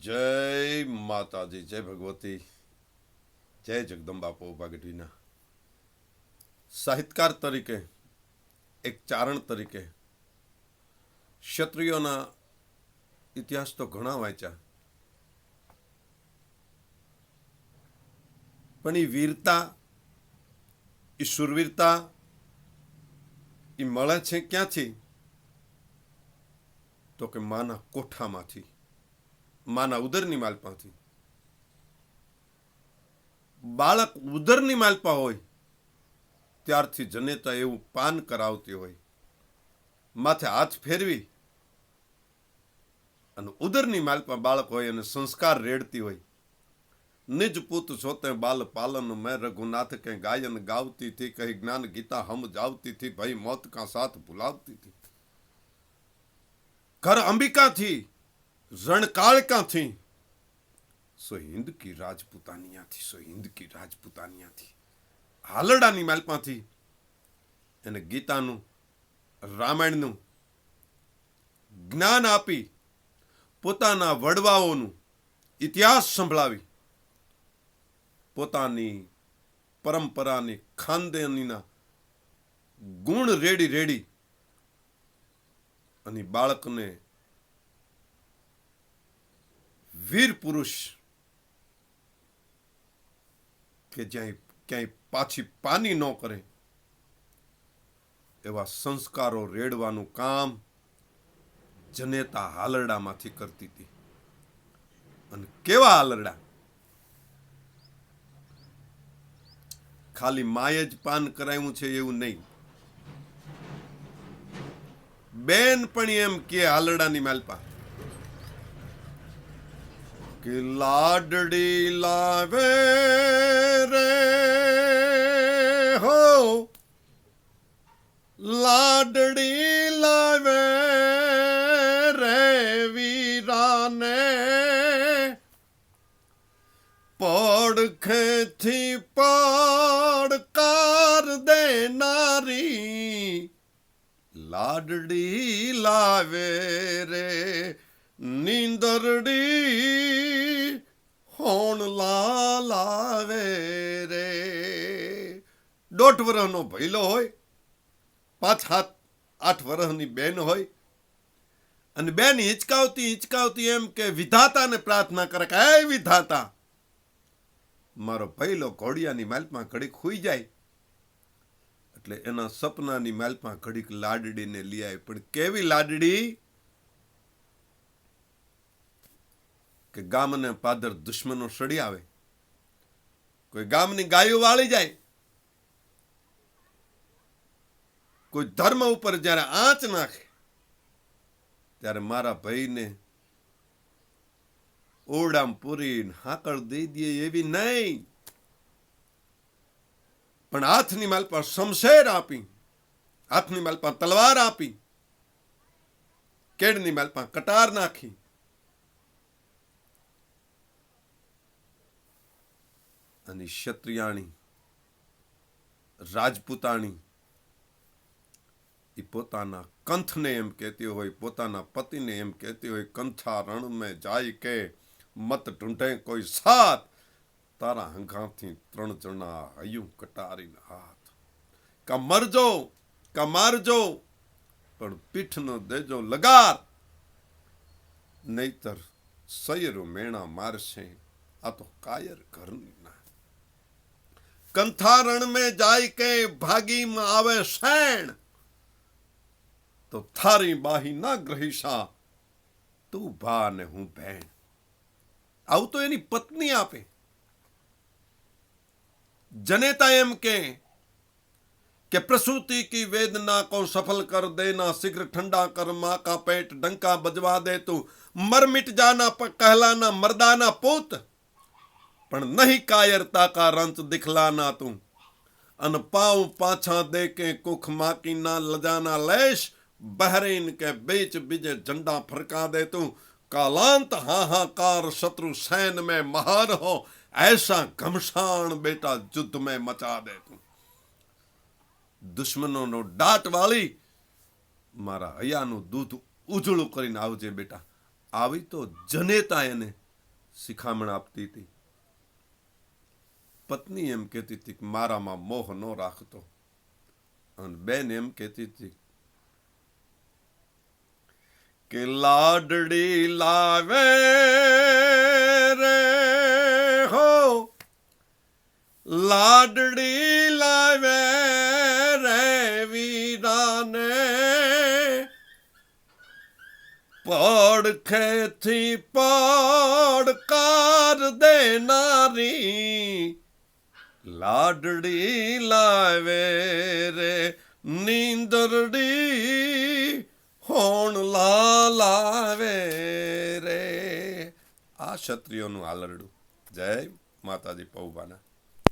જય માતાજી, જય ભગવતી, જય જગદંબા પૌપા ગઢવીના સાહિત્યકાર તરીકે, એક ચારણ તરીકે, ક્ષત્રિયોના ઇતિહાસ તો ઘણા વાંચ્યા. પણ એ વીરતા એ શુરવીરતા એ મળે છે ક્યાંથી? તો કે માના કોઠામાંથી. માના ઉદરની માલપાથી બાળક ઉદરની માલપા હોય, ત્યારથી જનેતા એવું પાન કરાવતી હોય. માથે હાથ ફેરવી અને ઉદરની માલપા બાળક હોય અને સંસ્કાર રેડતી હોય. નિજ પૂત સોતે બાલ પાલન મેં રઘુનાથ કે ગાયન ગાવતી થી કહી જ્ઞાન ગીતા હમ જાવતી થી ભઈ મોત કા સાથ ભુલાવતી થી ઘર અંબિકા થી રણકાળકાથી સો હિન્દ કી રાજપૂતાનિયાથી, સો હિન્દ કી રાજપૂતાનિયાથી. હાલરડાની માલમાંથી એને ગીતાનું, રામાયણનું જ્ઞાન આપી પોતાના વડવાઓનું ઇતિહાસ સંભળાવી પોતાની પરંપરાની ખાનદાનીના ગુણ રેડી રેડી અને બાળકને વીર પુરુષ કે જ્યાં ક્યાંય પાછી પાની ન કરે, એવા સંસ્કારો રેડવાનું કામ જનેતા હાલરડામાંથી કરતી હતી. અને કેવા હાલરડા? ખાલી માએ જ પાન કરાવ્યું છે એવું નહીં. બેન પણ એમ કે હાલરડાની માલપા. કે લાડડી લાવે રે હો લાડડી લાવે રે વીરાને પડખેથી પડકાર દેનારી લાડડી લાવે રે નીંદરડી હોણલા લાલાવે રે? દોઢ વર્ષનો ભૈલો હોય, પાંચ, સાત, આઠ વર્ષની બેન હોય, અને બેન હિંચકાવતી હિંચકાવતી એમ કે, વિધાતાને પ્રાર્થના કરે કે એ વિધાતા, મારો ભૈલો ઘોડિયાની માલપમાં ઘડીક ખુઈ જાય. એટલે એના સપનાની માલપમાં ઘડીક લાડડીને લઈ આવી. પણ કેવી લાડડી? કે ગામને પાદર દુશ્મનો સડી આવે. કોઈ ગામની ગાયો વાળી જાય. કોઈ ધર્મ ઉપર જ્યારે આંચ નાખે, ત્યારે મારા ભાઈને ઓરડામ પૂરી હાકળ દઈ દે એવી નહીં. પણ હાથની માલ પર શમશેર આપી, હાથની માલ પર તલવાર આપી કેડની માલ પર કટાર નાખી. અને ક્ષત્રિયાણી, રાજપૂતાણી, એ પોતાના કંથને એમ કહેતી હોય, પોતાના પતિને એમ કહેતી હોય કંથા રણ મેં જાય કે મત ઢૂંઢે કોઈ સાથ તારા હંગાથી ત્રણ જણા હયું કટારીને હાથ. કા મરજો, કા મારજો, પણ પીઠનો દેજો લગાર. નહીતર સૈરો મેણા મારશે. આ તો કાયર ઘરની ના કંથારણ મે જાય કે ભાગી માં આવે શૈણ? તો થારી બાહી ના ગ્રહીશા, તું ભા ને હું બહેણ આવું તો એની પત્ની આપે. જનેતા એમ કે કે પ્રસૂતિ કી વેદના કો સફલ કર દેના, શીઘ્ર ઠંડા કર, માં કા પેટ ડંકા બજવા દે તું. મર મિટ જાના કહલાના, મરદાના પોત. પણ નહીં કાયરતા કા રંચ દિખલાના તું અન પાઉ પાછા દે કે કુખ માકી ના લજાના લેશ બહરીન કે बीच बीजे झंडा फरका दे तू कालांत हाहाकार शत्रु सैन में महार हो ऐसा घमसान बेटा युद्ध में मचा दे तू દુશ્મનોનો દાટ વાળી મારા હૈયાનું દૂધ ઉજળું કરીને આવજે બેટા આવી તો જનેતા એને શિખામણ આપતી હતી પત્ની એમ કહેતી હતી કે મારામાં મોહ ન રાખતો. અને બેન એમ કહેતી હતી કે લાડડી લાવે રે હો. લાડડી લાવે રે વીરાને. પડખેથી પડકાર દેનારી લાડડી લાવે રે નીંદરડી હોણ લાવે રે આ ક્ષત્રિયોનું આલરડું જય માતાજી પૌભાના